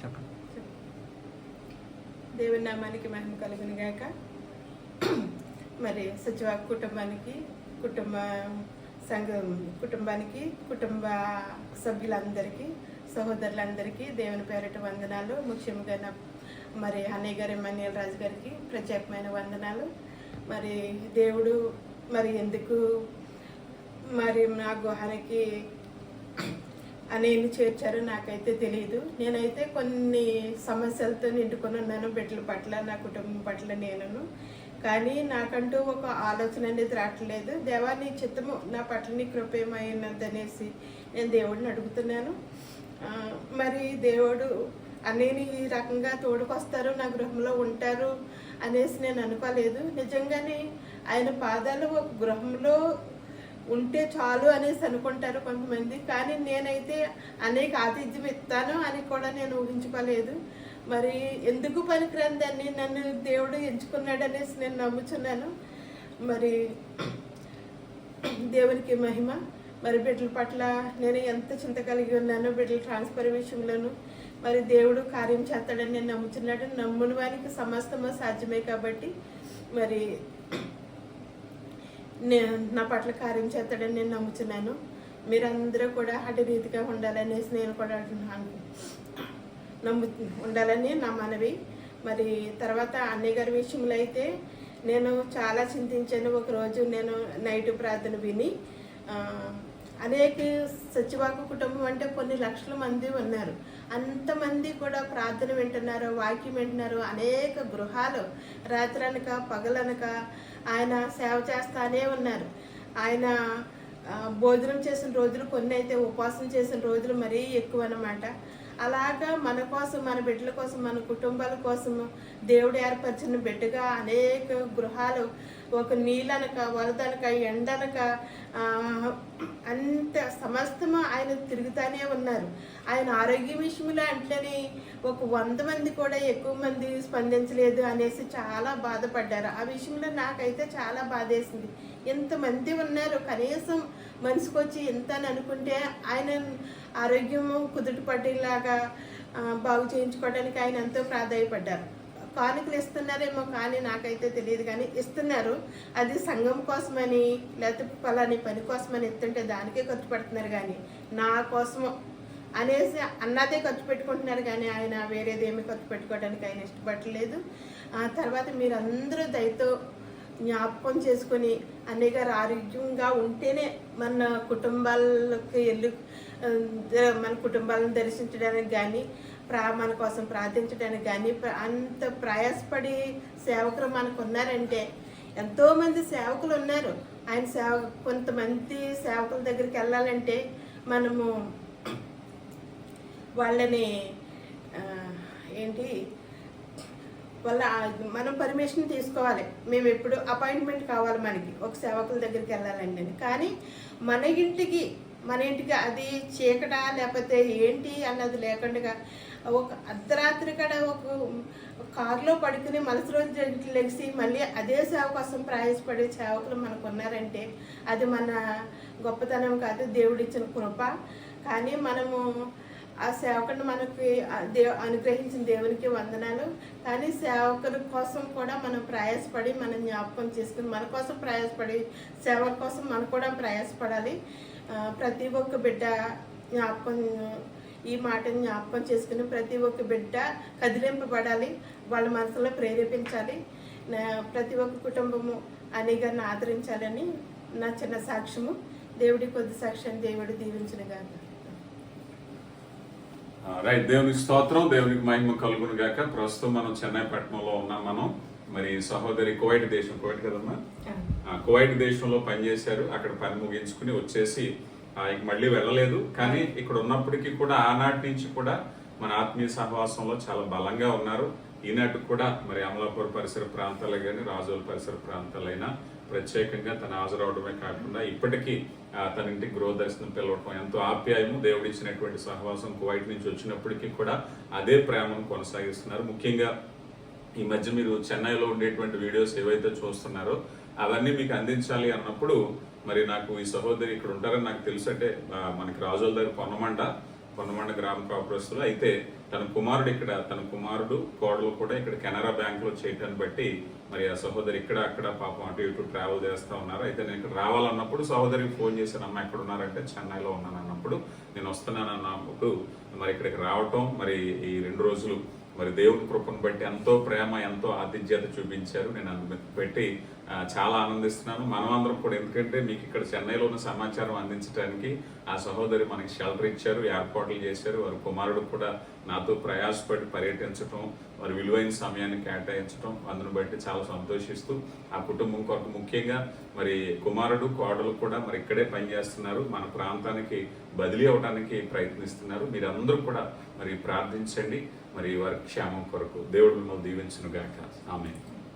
చెప్పండి. దేవుని నామానికి మహిమ కలుగును గాక. మరి సచివ కుటుంబానికి కుటుంబ సంఘం కుటుంబానికి కుటుంబ సభ్యులందరికీ సహోదరులందరికీ దేవుని పేరిట వందనాలు. ముఖ్యంగా మరి అన్నయ్య గారి మన్యల్ రాజు గారికి ప్రత్యేకమైన వందనాలు. మరి దేవుడు మరి ఎందుకు మరి నా గుహానికి అనేవి చేర్చారో నాకైతే తెలియదు నేనైతే కొన్ని సమస్యలతో నిండుకొని ఉన్నాను బిడ్డల పట్ల నా కుటుంబం పట్ల నేను కానీ నాకంటూ ఒక ఆలోచన అనేది రావట్లేదు. దేవా నీ చిత్తము నా పట్ల నీ కృపేమైనది అనేసి నేను దేవుడిని అడుగుతున్నాను. మరి దేవుడు అనేని ఈ రకంగా తోడుకొస్తారు నా గృహంలో ఉంటారు అనేసి నేను అనుకోలేదు. నిజంగానే ఆయన పాదాలు ఒక గృహంలో ఉంటే చాలు అనేసి అనుకుంటారు కొంతమంది. కానీ నేనైతే అనేక ఆతిథ్యం ఇస్తాను అని కూడా నేను ఊహించుకోలేదు. మరి ఎందుకు పనికిరాని దాన్ని నన్ను దేవుడు ఎంచుకున్నాడు అనేసి నేను నమ్ముచున్నాను. మరి దేవునికి మహిమ. మరి బిడ్డల పట్ల నేను ఎంత చింత కలిగి ఉన్నానో బిడ్డల ట్రాన్స్ఫర్ విషయంలోను మరి దేవుడు కార్యం చేస్తాడని నేను నమ్ముచున్నాడు. నమ్ముని వారికి సమస్తము సాధ్యమే కాబట్టి మరి నేను నా పట్ల కార్యం చేస్తాడని నేను నమ్ముతున్నాను మీరందరూ కూడా అటు రీతిగా ఉండాలనేసి నేను కూడా అంటున్నాను. నమ్ము ఉండాలని నా మనవి. మరి తర్వాత అన్నయ్య గారి విషయంలో అయితే నేను చాలా చింతించాను. ఒకరోజు నేను నైట్ ప్రార్థన విని అనేక సచివాకు కుటుంబం అంటే కొన్ని లక్షల మంది ఉన్నారు. అంతమంది కూడా ప్రార్థన వింటున్నారు వాక్యం వింటున్నారు. అనేక గృహాలు రాత్రనక పగలనక ఆయన సేవ చేస్తానే ఉన్నారు. ఆయన భోజనం చేసిన రోజులు కొన్ని అయితే ఉపవాసం చేసిన రోజులు మరీ ఎక్కువ అన్నమాట అలాగా మన కోసం మన బిడ్డల కోసం మన కుటుంబాల కోసం దేవుడు ఏర్పరిచిన బిడ్డగా అనేక గృహాలు ఒక నీళ్ళనక వరదనక ఎండనక అంత సమస్తము ఆయన తిరుగుతానే ఉన్నారు. ఆయన ఆరోగ్య విషయంలో అంటేనే ఒక వంద మంది కూడా ఎక్కువ మంది స్పందించలేదు అనేసి చాలా బాధపడ్డారు. ఆ విషయంలో నాకైతే చాలా బాధేసింది. ఎంతమంది ఉన్నారు కనీసం మనిషికి వచ్చి అని అనుకుంటే ఆయన ఆరోగ్యము కుదుట పట్టేలాగా బాగు చేయించుకోవడానికి ఆయన ఎంతో ప్రాధాయపడ్డారు. కానుకలు ఇస్తున్నారేమో కానీ నాకైతే తెలియదు కానీ ఇస్తున్నారు. అది సంఘం కోసమని లేకపోతే పలాని పని కోసమని ఇస్తుంటే దానికే ఖర్చు పెడుతున్నారు కానీ నా కోసము అనేసి అన్నదే ఖర్చు పెట్టుకుంటున్నారు కానీ ఆయన వేరేదేమీ ఖర్చు పెట్టుకోవడానికి ఆయన ఇష్టపడలేదు ఆ తర్వాత మీరందరూ దయతో జ్ఞాపకం చేసుకొని అన్నయ్య గారు ఆరోగ్యంగా ఉంటేనే మన కుటుంబాలకు వెళ్ళి మన కుటుంబాలను దర్శించడానికి కానీ ప్రా మన కోసం ప్రార్థించడానికి కానీ ప్ర- అంత ప్రయాసపడి సేవకులు మనకు ఉన్నారంటే ఎంతోమంది సేవకులు ఉన్నారు. ఆయన సేవ కొంతమంది సేవకుల దగ్గరికి వెళ్ళాలంటే మనము వాళ్ళని ఏంటి వాళ్ళ మనం పర్మిషన్ తీసుకోవాలి. మేము ఎప్పుడు అపాయింట్మెంట్ కావాలి మనకి. ఒక సేవకుల దగ్గరికి వెళ్ళాలండి అని. కానీ మన ఇంటికి మన ఇంటికి అది చీకట లేకపోతే ఏంటి అన్నది లేకుండా ఒక అర్ధరాత్రి కాడ ఒక ఒక కారులో పడుకుని మలసి రోజు లెగిసి మళ్ళీ అదే సేవ కోసం ప్రయాసపడే సేవకులు మనకు ఉన్నారంటే అది మన గొప్పతనం కాదు దేవుడిచ్చిన కృప. కానీ మనము ఆ సేవకుని మనకి దేవ అనుగ్రహించిన దేవునికి వందనాలు. కానీ సేవకుల కోసం కూడా మనం ప్రయాసపడి మనం జ్ఞాపకం చేసుకుని మన కోసం ప్రయాసపడి సేవల కోసం మనం కూడా ప్రయాసపడాలి. ప్రతి ఒక్క బిడ్డ జ్ఞాపకం ఈ మాటని జ్ఞాపకం చేసుకుని ప్రతి ఒక్క బిడ్డ కదిలింపబడాలి. వాళ్ళ మనసులో ప్రేరేపించాలి. ప్రతి ఒక్క కుటుంబము అనేగారిని ఆదరించాలని నా చిన్న సాక్ష్యము. దేవుడి కొద్ది సాక్ష్యాన్ని దేవుడు దీవించిన గాక. రైట్ దేవునికి స్తోత్రం దేవునికి మహిమ కలుగును గాక. ప్రస్తుతం మనం చెన్నై పట్టణంలో ఉన్నాం మనం. మరి సహోదరి కువైట్ దేశం కువైట్ కదమ్మా? ఆ, కువైట్ దేశంలో పనిచేశారు. అక్కడ పని ముగించుకుని వచ్చేసి ఇక మళ్ళీ వెళ్ళలేదు. కానీ ఇక్కడ ఉన్నప్పటికీ కూడా ఆనాటి నుంచి కూడా మన ఆత్మీయ సహవాసంలో చాలా బలంగా ఉన్నారు. ఈనాటి కూడా మరి అమలాపూర్ పరిసర ప్రాంతాలే కానీ రాజోల్ పరిసర ప్రాంతాలైనా ప్రత్యేకంగా తను హాజరవడమే కాకుండా ఇప్పటికీ తన ఇంటికి గృహ దర్శనం పిలవటం ఎంతో ఆప్యాయము. దేవుడిచ్చినటువంటి సహవాసం కువైట్ నుంచి వచ్చినప్పటికీ కూడా అదే ప్రేమను కొనసాగిస్తున్నారు. ముఖ్యంగా ఈ మధ్య మీరు చెన్నైలో ఉండేటువంటి వీడియోస్ ఏవైతే చూస్తున్నారో అవన్నీ మీకు అందించాలి అన్నప్పుడు మరి నాకు ఈ సహోదరి ఇక్కడ ఉంటారని నాకు తెలుసు. అంటే మనకి రాజుల దగ్గర కొనమంట కొండమండ గ్రామ కాపురస్తులు. అయితే తన కుమారుడు ఇక్కడ తన కుమారుడు కోడలు కూడా ఇక్కడ కెనరా బ్యాంకులో చేయటాన్ని బట్టి మరి ఆ సహోదరి ఇక్కడ అక్కడ పాపం అటు ఇటు ట్రావెల్ చేస్తా ఉన్నారు. అయితే నేను ఇక్కడ రావాలన్నప్పుడు సహోదరికి ఫోన్ చేశాను అమ్మ ఎక్కడ ఉన్నారంటే చెన్నైలో ఉన్నాను అన్నప్పుడు నేను వస్తున్నాను అన్నప్పుడు మరి ఇక్కడికి రావటం మరి ఈ రెండు రోజులు మరి దేవుని కృపను బట్టి ఎంతో ప్రేమ ఎంతో ఆతిథ్యత చూపించారు. నేను అందు పెట్టి చాలా ఆనందిస్తున్నాను. మనమందరం కూడా ఎందుకంటే మీకు ఇక్కడ చెన్నైలో ఉన్న సమాచారం అందించడానికి ఆ సహోదరి మనకి షెల్టర్ ఇచ్చారు ఏర్పాట్లు చేశారు. వారి కుమారుడు కూడా నాతో ప్రయాసపడి పర్యటించడం వారి విలువైన సమయాన్ని కేటాయించడం అందును బట్టి చాలా సంతోషిస్తూ ఆ కుటుంబం కొరకు ముఖ్యంగా మరి కుమారుడు కోడలు కూడా మరి ఇక్కడే పనిచేస్తున్నారు. మన ప్రాంతానికి బదిలీ అవడానికి ప్రయత్నిస్తున్నారు. మీరందరూ కూడా మరి ప్రార్థించండి. మరి వారి క్షేమం కొరకు దేవుడు మిమ్మల్ని దీవించును గాక ఆమె